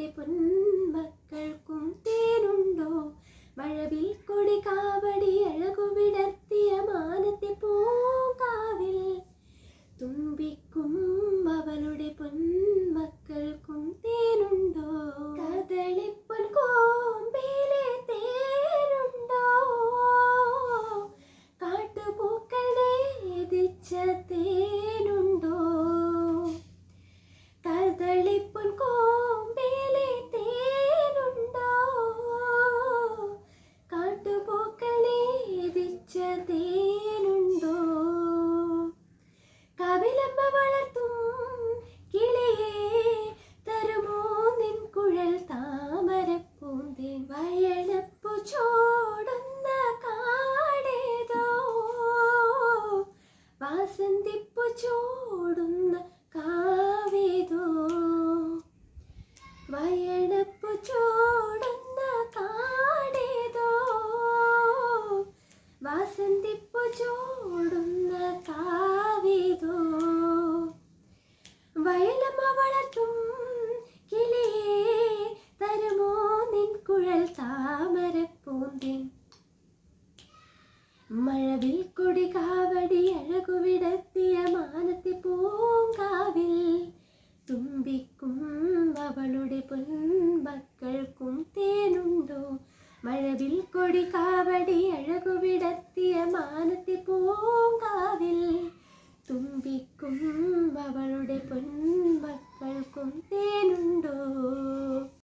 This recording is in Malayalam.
തരാതെ പൊന്മക്കൾക്കും തേരുണ്ടോ മഴവിൽ കൊടി കാവടി അഴകുവിടർത്തിയ മാനത്തെ പോ ചോടുന്ന കാടേതോ? വാസന്തിപ്പു ചോടുന്ന കാവേതോ? വയലമവളത്തും കിളിയേ തരുമോ നിൻ കുഴൽ താമര താമരപ്പൂന്തിൻ? മഴവിൽ കൊടി കാവടി അഴകുവിടത്ത് മഴവിൽ കൊടി കാവടി അഴകുവിടത്തിയ മാനത്തി പൂങ്കാവിൽ തുമ്പിക്കും അവൾ